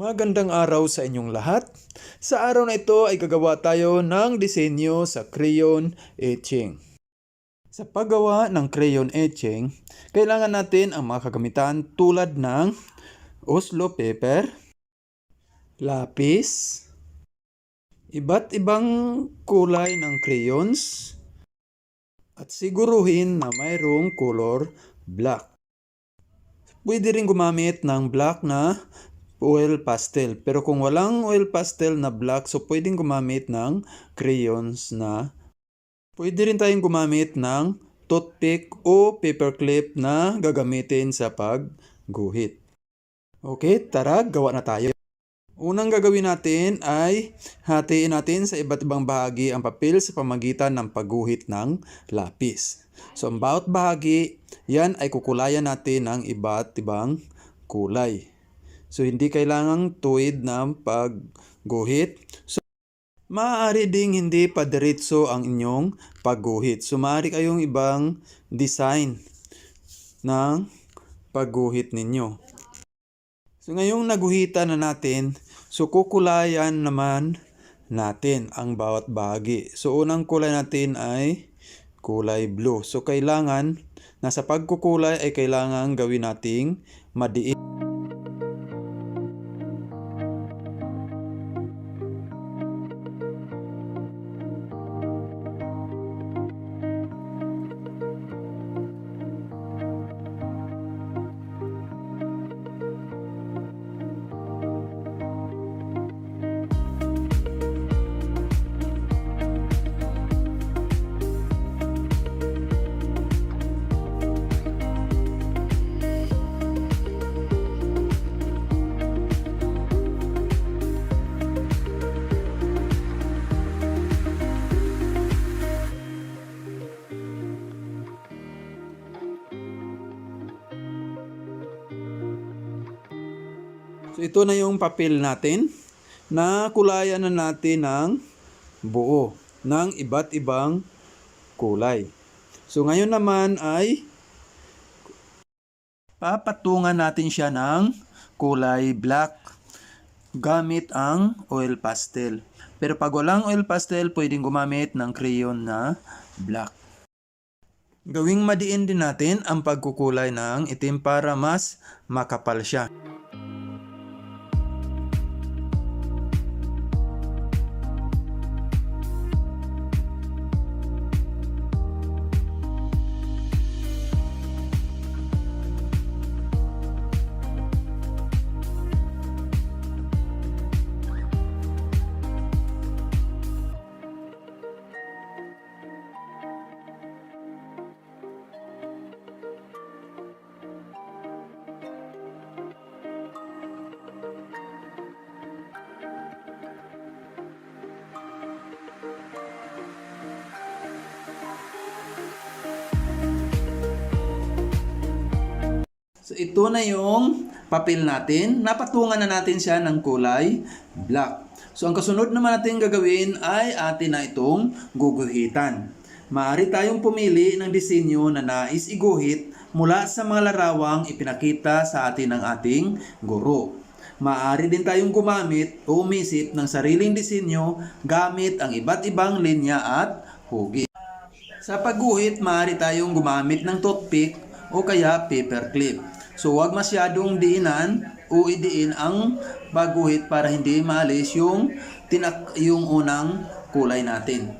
Magandang araw sa inyong lahat. Sa araw na ito ay gagawa tayo ng disenyo sa crayon etching. Sa paggawa ng crayon etching, kailangan natin ang mga kagamitan tulad ng Oslo paper, lapis, iba't ibang kulay ng crayons, at siguruhin na mayroong color black. Pwede rin gumamit ng black na oil pastel. Pero kung walang oil pastel na black, so pwedeng gumamit ng crayons na Pwede rin tayong gumamit ng toothpick o paperclip na gagamitin sa pagguhit. Okay, tara, gawa na tayo. Unang gagawin natin ay hatiin natin sa iba't ibang bahagi ang papel sa pamagitan ng pagguhit ng lapis. So, ang bawat bahagi, yan ay kukulayan natin ng iba't ibang kulay. So, hindi kailangang tuwid ng pagguhit. So, maaari ding hindi pa diretso ang inyong pagguhit. So, maaari kayong ibang design ng pagguhit ninyo. So, ngayong naguhitan na natin, so kukulayan naman natin ang bawat bahagi. So, unang kulay natin ay kulay blue. So, kailangan, nasa pagkukulay ay kailangan gawin nating madiin. So ito na yung papel natin na kulayan na natin ng buo ng iba't ibang kulay. So ngayon naman ay papatungan natin siya ng kulay black gamit ang oil pastel. Pero pag walang oil pastel, pwedeng gumamit ng crayon na black. Gawing madiin din natin ang pagkukulay ng itim para mas makapal siya. So ito na yung papel natin. Napatungan na natin siya ng kulay black. So ang kasunod naman natin gagawin ay atin na itong guguhitan. Maaari tayong pumili ng disenyo na nais iguhit mula sa mga larawang ipinakita sa atin ng ating guro. Maaari din tayong gumamit o umisip ng sariling disenyo gamit ang iba't ibang linya at hugis. Sa pagguhit, maaari tayong gumamit ng toothpick o kaya paperclip. So huwag masyadong diinan o idiin ang pagguhit para hindi maalis yung, tinak yung unang kulay natin.